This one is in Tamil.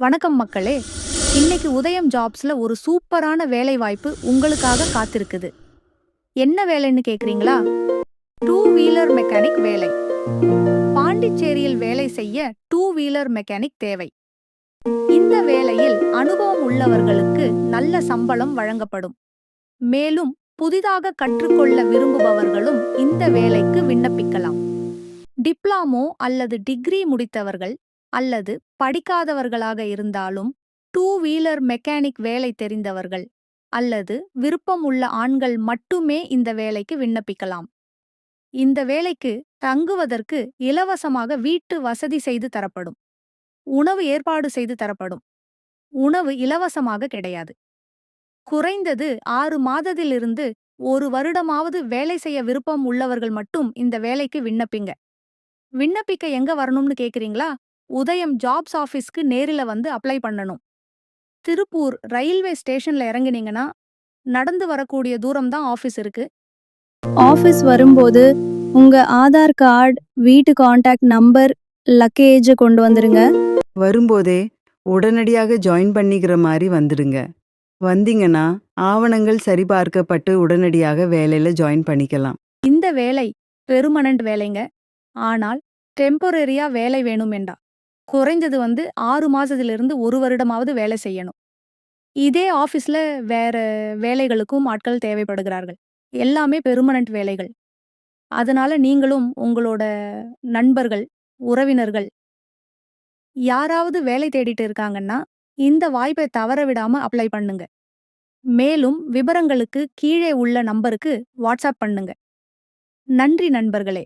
வணக்கம் மக்களே. இன்னைக்கு உதயம் ஜாப்ஸ்ல ஒரு சூப்பரான வேலை வாய்ப்பு உங்களுக்காக காத்திருக்குது. என்ன வேலைன்னு கேக்குறீங்களா? டூ வீலர் மெக்கானிக் வேலை. பாண்டிச்சேரியில் வேலை செய்ய டூ வீலர் மெக்கானிக் தேவை. இந்த வேலையில் அனுபவம் உள்ளவர்களுக்கு நல்ல சம்பளம் வழங்கப்படும். மேலும் புதிதாக கற்றுக்கொள்ள விரும்புபவர்களும் இந்த வேலைக்கு விண்ணப்பிக்கலாம். டிப்ளாமோ அல்லது டிகிரி முடித்தவர்கள் அல்லது படிக்காதவர்களாக இருந்தாலும் டூ வீலர் மெக்கானிக் வேலை தெரிந்தவர்கள் அல்லது விருப்பம் உள்ள ஆண்கள் மட்டுமே இந்த வேலைக்கு விண்ணப்பிக்கலாம். இந்த வேலைக்கு தங்குவதற்கு இலவசமாக வீட்டு வசதி செய்து தரப்படும். உணவு ஏற்பாடு செய்து தரப்படும். உணவு இலவசமாக கிடையாது. குறைந்தது ஆறு மாதத்திலிருந்து ஒரு வருடமாவது வேலை செய்ய விருப்பம் உள்ளவர்கள் மட்டும் இந்த வேலைக்கு விண்ணப்பிங்க. விண்ணப்பிக்க எங்க வரணும்னு கேக்குறீங்களா? உதயம் ஜாப்ஸ் ஆபீஸ்க்கு நேரில வந்து அப்ளை பண்ணணும். திருப்பூர் ரயில்வே ஸ்டேஷன்ல இறங்குனீங்கன்னா நடந்து வரக்கூடிய தூரம் தான் ஆபீஸ் இருக்கு. ஆஃபீஸ் வரும்போது உங்க ஆதார் கார்டு வீட்டு காண்டாக்ட் நம்பர் லக்கேஜ் கொண்டு வந்துருங்க. வரும்போதே உடனடியாக ஜாயின் பண்ணிக்கிற மாதிரி வந்துடுங்க. வந்தீங்கன்னா ஆவணங்கள் சரிபார்க்கப்பட்டு உடனடியாக வேலையில ஜாயின் பண்ணிக்கலாம். இந்த வேலை பெர்மனன்ட் வேலைங்க. ஆனால் டெம்பரரியா வேலை வேணும் என்றா குறைஞ்சது வந்து ஆறு மாசத்திலிருந்து ஒரு வருடமாவது வேலை செய்யணும். இதே ஆஃபீஸில் வேற வேலைகளுக்கும் ஆட்கள் தேவைப்படுகிறார்கள். எல்லாமே பெர்மனன்ட் வேலைகள். அதனால நீங்களும் உங்களோட நண்பர்கள் உறவினர்கள் யாராவது வேலை தேடிட்டு இருக்காங்கன்னா இந்த வாய்ப்பை தவற விடாம அப்ளை பண்ணுங்க. மேலும் விவரங்களுக்கு கீழே உள்ள நம்பருக்கு வாட்ஸ்அப் பண்ணுங்க. நன்றி நண்பர்களே.